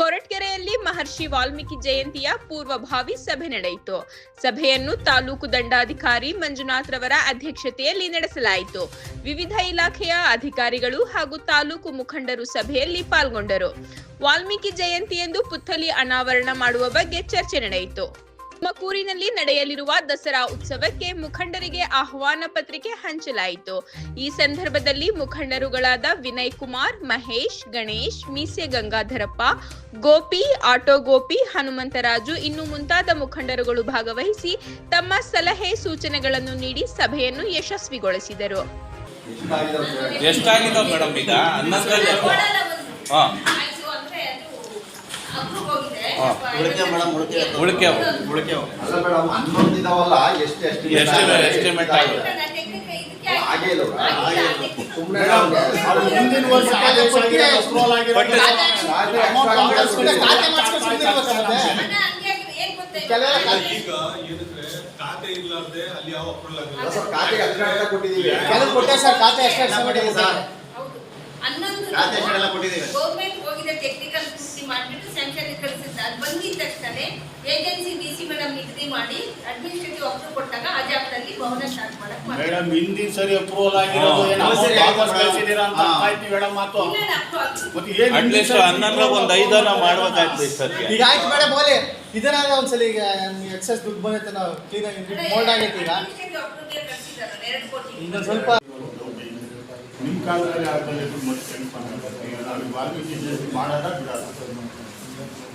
ಕೊರಟಗೆರೆಯಲ್ಲಿ ಮಹರ್ಷಿ ವಾಲ್ಮೀಕಿ ಜಯಂತಿಯ ಪೂರ್ವಭಾವಿ ಸಭೆ ನಡೆಯಿತು. ಸಭೆಯನ್ನು ತಾಲೂಕು ದಂಡಾಧಿಕಾರಿ ಮಂಜುನಾಥ್ ರವರ ಅಧ್ಯಕ್ಷತೆಯಲ್ಲಿ ನಡೆಸಲಾಯಿತು. ವಿವಿಧ ಇಲಾಖೆಯ ಅಧಿಕಾರಿಗಳು ಹಾಗೂ ತಾಲೂಕು ಮುಖಂಡರು ಸಭೆಯಲ್ಲಿ ಪಾಲ್ಗೊಂಡರು. ವಾಲ್ಮೀಕಿ ಜಯಂತಿಯಂದು ಪುತ್ಥಲಿ ಅನಾವರಣ ಮಾಡುವ ಬಗ್ಗೆ ಚರ್ಚೆ ನಡೆಯಿತು. ತುಮಕೂರಿನಲ್ಲಿ ನಡೆಯಲಿರುವ ದಸರಾ ಉತ್ಸವಕ್ಕೆ ಮುಖಂಡರಿಗೆ ಆಹ್ವಾನ ಪತ್ರಿಕೆ ಹಂಚಲಾಯಿತು. ಈ ಸಂದರ್ಭದಲ್ಲಿ ಮುಖಂಡರುಗಳಾದ ವಿನಯ್ ಕುಮಾರ್ ಮಹೇಶ್ ಗಣೇಶ್ ಮೀಸೆ ಗಂಗಾಧರಪ್ಪ ಗೋಪಿ ಆಟೋ ಗೋಪಿ ಹನುಮಂತರಾಜು ಇನ್ನು ಮುಂತಾದ ಮುಖಂಡರುಗಳು ಭಾಗವಹಿಸಿ ತಮ್ಮ ಸಲಹೆ ಸೂಚನೆಗಳನ್ನು ನೀಡಿ ಸಭೆಯನ್ನು ಯಶಸ್ವಿಗೊಳಿಸಿದರು ಎಷ್ಟಾಗಿದಾವ ಮೇಡಮ್ ಈಗ ಹನ್ನೊಂದರಲ್ಲಿ ಹಾಂ ಹಾಂ. ಉಳಿಕೆ ಮೇಡಮ್ ಉಳಿಕೆ ಉಳಿಕೆ ಅವು. ಉಳಿಕೆ ಅವು. ಅಲ್ಲ ಮೇಡಮ್ ಹನ್ನೊಂದು ಇದಾವಲ್ಲ ಎಷ್ಟು ಎಷ್ಟು ಎಷ್ಟು ಎಸ್ಟಿಮೇಟ್ ಕೊಡಿ. ಖಾತೆ ಇರ್ಲಾರ್ದೆ ಅಲ್ಲಿ ಯಾವ ಅಪ್ರೂವಲ್ ಆಗಿಲ್ಲ ಸರ್ ಖಾತೆಗೆ ಹದಿನೆಂಟು ಕೊಟ್ಟಿದ್ದೀವಿ. ಕೆಲವು ಕೊಟ್ಟೆ ಸರ್ ಖಾತೆ ಎಷ್ಟೇ ಎಷ್ಟೇ ಮಾಡಿದೆ ಸರ್. ಖಾತೆ ಎಷ್ಟೆಲ್ಲ ಕೊಟ್ಟಿದ್ದೀವಿ? ಗೌರ್ಮೆಂಟ್ ಹೋಗಿದೆ ಟೆಕ್ನಿಕಲ್ ಮಾಡಿಬಿಟ್ಟು ತಕ್ಷಣ ಏಜೆನ್ಸಿ ಡಿ ಸಿ ಮೇಡಮ್ ನಿಗದಿ ಮಾಡಿ ಅಡ್ಮಿನಿಸ್ಟ್ರೇಟಿವ್ ಅಪ್ರೂವ್ ಕೊಟ್ಟಾಗ ಆ ಜಾಗದಲ್ಲಿ ಭವನ ಸ್ಟಾರ್ಟ್ ಮಾಡಕ್ ಮಾಡ್ತಾರೆ. ಮೇಡಮ್ ಹಿಂದಿನ ಸರಿ ಅಪ್ರೂವಲ್ ಆಗಿರೋದು ಏನು? ವಾಪಸ್ ಅಂತ ಆಯ್ತು ಮೇಡಮ್ ಮಾತು. ಮತ್ತೆ ಏನ್ ಹಿಂದಿನ ಅಟ್ಲೀಸ್ಟ್ ಸರಿ ಒಂದು ಐದನ ಮಾಡ್ಬೇಕಾಗ್ತದೆ ಈ ಸದ್ಯ ಈಗ ಆಯ್ತು ಮೇಡಮ್ ಓಲೆ ಇದನ್ನ ಒಂದ್ಸಲ ಈಗ ಎಕ್ಸಸ್ ದುಡ್ಡು ಬಂದೈತೆ ನಾವು ಕ್ಲೀನ್ ಆಗಿ ಮೋಲ್ಡ್ ಆಗೈತೆ ಈಗ. ಸ್ವಲ್ಪ ನಿಮ್ಮ ಕಾಲದಲ್ಲಿ ಮತ್ತೆ ಮಾಡೋದ ಬಿಡೋದ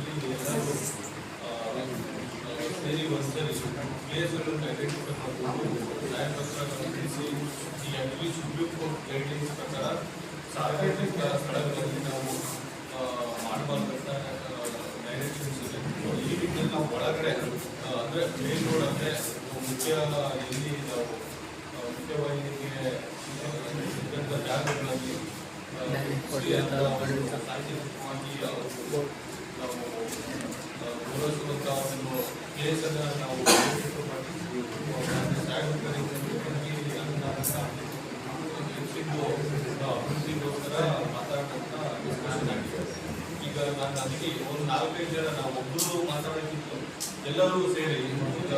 ನಿಟ್ಟಿನಲ್ಲಿ ಎಲ್ಲರೂ ಸೇರಿ ಒಂದ್ಸರಿ ಪ್ಲೇಸ್ಗಳನ್ನು ಐಡೆಂಟಿಫೈ ಮಾಡಿಕೊಂಡು ನ್ಯಾಯಪತ್ರಗಳನ್ನು ತಿಳಿಸಿ ಈ ಗೈಡ್ಲೈನ್ಸ್ ಪ್ರಕಾರ ಸಾರ್ವಜನಿಕ ಸ್ಥಳಗಳಲ್ಲಿ ನಾವು ಮಾಡಬಾರ್ದಂತ ಡೈರೆಕ್ಷನ್ಸ್ ಇದೆ ಈ ರೀತಿಯಲ್ಲಿ ನಾವು ಒಳಗಡೆ ಅಂದರೆ ಮೇನ್ ರೋಡ್ ಅಂದ್ರೆ ಮುಖ್ಯ ನಾವು ಮುಖ್ಯವಾಗಿ ಜಾಗಗಳಲ್ಲಿ ಪ್ಲೇಸನ್ನು ನಾವು ಅಭಿವೃದ್ಧಿಗೋಸ್ಕರ ಮಾತಾಡೋಂಥ ಈಗ ನಾನು ಅದಕ್ಕೆ ಒಂದು ನಾಲ್ಕೈದು ಜನ ನಾವು ಒಬ್ಬರು ಮಾತಾಡೋಕ್ಕಿಂತ ಎಲ್ಲರೂ ಸೇರಿ ಈಗ